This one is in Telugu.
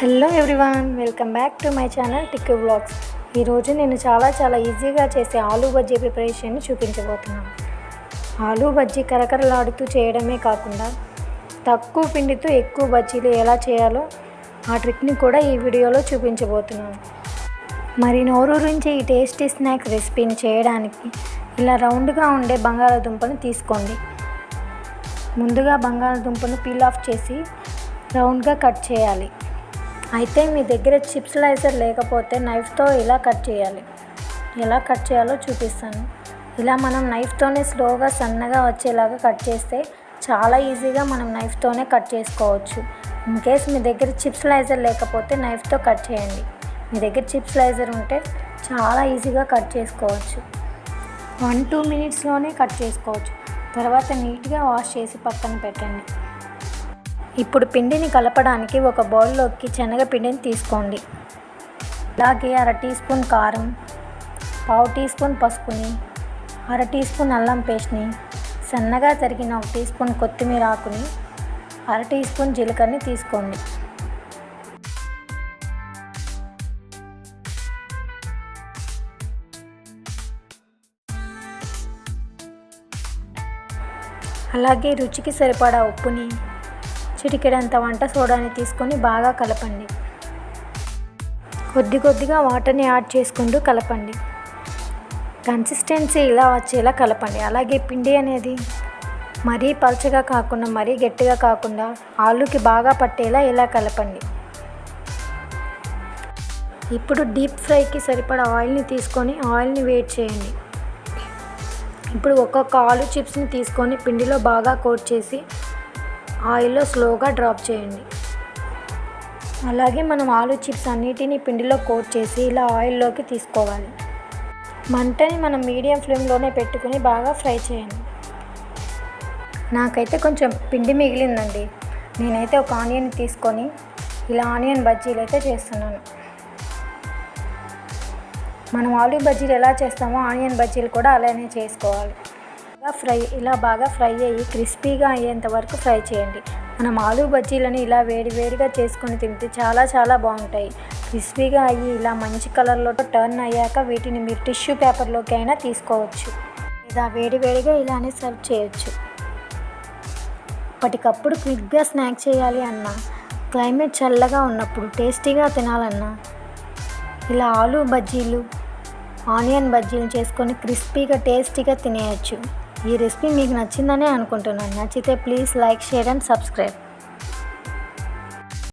Hello everyone welcome back to my channel Tikku blogs. ఈరోజు నేను చాలా చాలా ఈజీగా చేసే ఆలూ బజ్జీ ప్రిపరేషన్ని చూపించబోతున్నాను. ఆలూ బజ్జీ కరకరలాడుతూ చేయడమే కాకుండా తక్కువ పిండితో ఎక్కువ బజ్జీలు ఎలా చేయాలో ఆ ట్రిక్ని కూడా ఈ వీడియోలో చూపించబోతున్నాను. మరి నోరూరించి ఈ టేస్టీ స్నాక్ రెసిపీని చేయడానికి ఇలా రౌండ్గా ఉండే బంగాళాదుంపను తీసుకోండి. ముందుగా బంగాళాదుంపను పీల్ ఆఫ్ చేసి రౌండ్గా కట్ చేయాలి. అయితే మీ దగ్గర చిప్స్ స్లైసర్ లేకపోతే నైఫ్తో ఇలా కట్ చేయాలి? ఎలా కట్ చేయాలో చూపిస్తాను. ఇలా మనం నైఫ్తోనే స్లోగా సన్నగా వచ్చేలాగా కట్ చేస్తే చాలా ఈజీగా మనం నైఫ్తోనే కట్ చేసుకోవచ్చు. ఇన్ కేస్ మీ దగ్గర చిప్స్ లైజర్ లేకపోతే నైఫ్తో కట్ చేయండి. మీ దగ్గర చిప్స్ లైజర్ ఉంటే చాలా ఈజీగా కట్ చేసుకోవచ్చు. వన్ టూ మినిట్స్లోనే కట్ చేసుకోవచ్చు. తర్వాత నీట్గా వాష్ చేసి పక్కన పెట్టండి. ఇప్పుడు పిండిని కలపడానికి ఒక బౌల్లోకి శనగపిండిని తీసుకోండి. అలాగే అర టీ స్పూన్ కారం పావు టీ స్పూన్ పసుపుని అర టీ స్పూన్ అల్లం పేస్ట్ని సన్నగా తరిగిన ఒక టీ స్పూన్ కొత్తిమీర ఆకుని అర టీ స్పూన్ జీలకర్రని తీసుకోండి. అలాగే రుచికి సరిపడా ఉప్పుని చిటికెడంత వంట సోడాని తీసుకొని బాగా కలపండి. కొద్ది కొద్దిగా వాటర్ని యాడ్ చేసుకుంటూ కలపండి. కన్సిస్టెన్సీ ఇలా వచ్చేలా కలపండి. అలాగే పిండి అనేది మరీ పలచగా కాకుండా మరీ గట్టిగా కాకుండా ఆలుకి బాగా పట్టేలా ఇలా కలపండి. ఇప్పుడు డీప్ ఫ్రైకి సరిపడా ఆయిల్ని తీసుకొని ఆయిల్ని వేట్ చేయండి. ఇప్పుడు ఒక్కొక్క ఆలు చిప్స్ని తీసుకొని పిండిలో బాగా కోట్ చేసి ఆయిల్లో స్లోగా డ్రాప్ చేయండి. అలాగే మనం ఆలు చిప్స్ అన్నిటినీ పిండిలో కోట్ చేసి ఇలా ఆయిల్లోకి తీసుకోవాలి. మంటని మనం మీడియం ఫ్లేమ్లోనే పెట్టుకుని బాగా ఫ్రై చేయండి. నాకైతే కొంచెం పిండి మిగిలిందండి. నేనైతే ఒక ఆనియన్ తీసుకొని ఇలా ఆనియన్ బజ్జీలు అయితే చేస్తున్నాను. మనం ఆలు బజ్జీలు ఎలా చేస్తామో ఆనియన్ బజ్జీలు కూడా అలానే చేసుకోవాలి. ఫ్రై ఇలా బాగా ఫ్రై అయ్యి క్రిస్పీగా అయ్యేంత వరకు ఫ్రై చేయండి. మనం ఆలు బజ్జీలని ఇలా వేడి వేడిగా చేసుకొని తింటే చాలా చాలా బాగుంటాయి. క్రిస్పీగా అయ్యి ఇలా మంచి కలర్లో టర్న్ అయ్యాక వీటిని మీరు టిష్యూ పేపర్లోకి అయినా తీసుకోవచ్చు. లేదా వేడి వేడిగా ఇలానే సర్వ్ చేయొచ్చు. అప్పటికప్పుడు క్విక్గా స్నాక్ చేయాలి అన్నా క్లైమేట్ చల్లగా ఉన్నప్పుడు టేస్టీగా తినాలన్నా ఇలా ఆలు బజ్జీలు ఆనియన్ బజ్జీలు చేసుకొని క్రిస్పీగా టేస్టీగా తినేయచ్చు. ఈ రెసిపీ మీకు నచ్చిందనే అనుకుంటున్నాను. నచ్చితే please like share and subscribe.